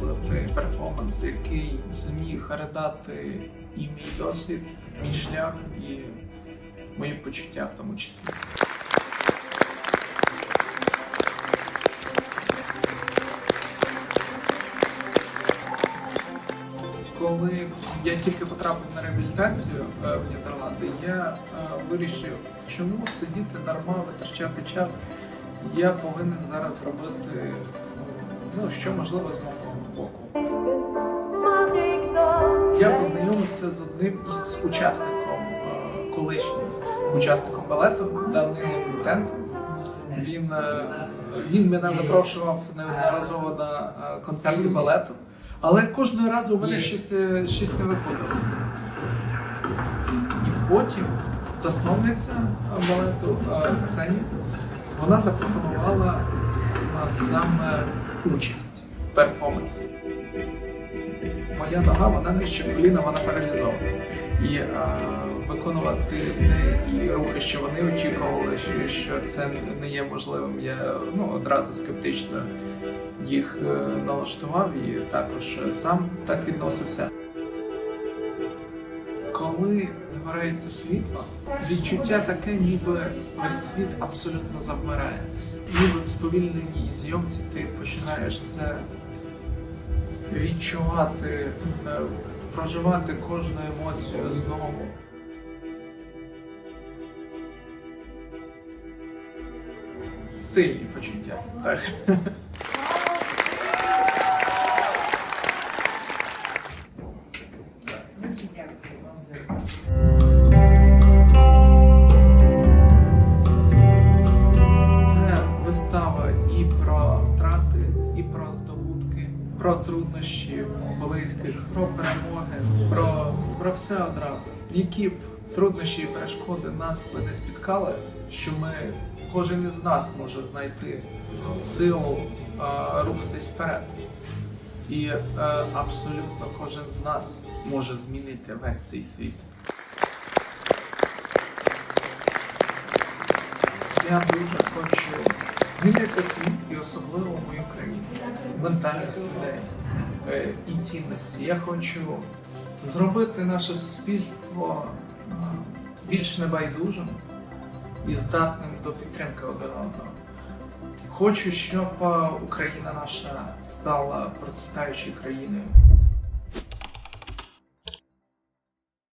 зробити перформанс, який зміг передати і мій досвід, мій шлях, і мої почуття в тому числі. Коли я тільки потрапив на реабілітацію е, в Нідерланди, я е, вирішив, чому сидіти дарма, витрачати час. Я повинен зараз робити ну, що можливо з мого Я познайомився з одним із учасником, е, колишнім учасником балету Данилом Лютенко. Він, е, він мене запрошував неодноразово на е, концерти балету, але кожного разу у мене щось, щось не виходило. І потім засновниця балету Ксенія, вона запропонувала саме участь в перформансі. Моя нога, вона нижче коліна, вона паралізована. І е, виконувати деякі рухи, що вони очікували, що, що це не є можливим. Я ну, одразу скептично їх е, налаштував і також сам так відносився. Коли згорається світло, відчуття таке, ніби весь світ абсолютно завмирає. Ніби в сповільненій зйомці ти починаєш це відчувати, е, проживати кожну емоцію знову. Сильні почуття. Так. Це вистава і про втрати, і про здобутки, про труднощі близьких, про перемоги, про, про все одразу. Які б труднощі і перешкоди нас би не спіткали, що ми кожен із нас може знайти силу е, рухатись вперед. І е, абсолютно кожен з нас може змінити весь цей світ. Я дуже хочу змінити світ і особливо мою країну, ментальність людей і цінності. Я хочу зробити наше суспільство більш небайдужим і здатним до підтримки один одного. Хочу, щоб е, Україна наша стала процвітаючою країною,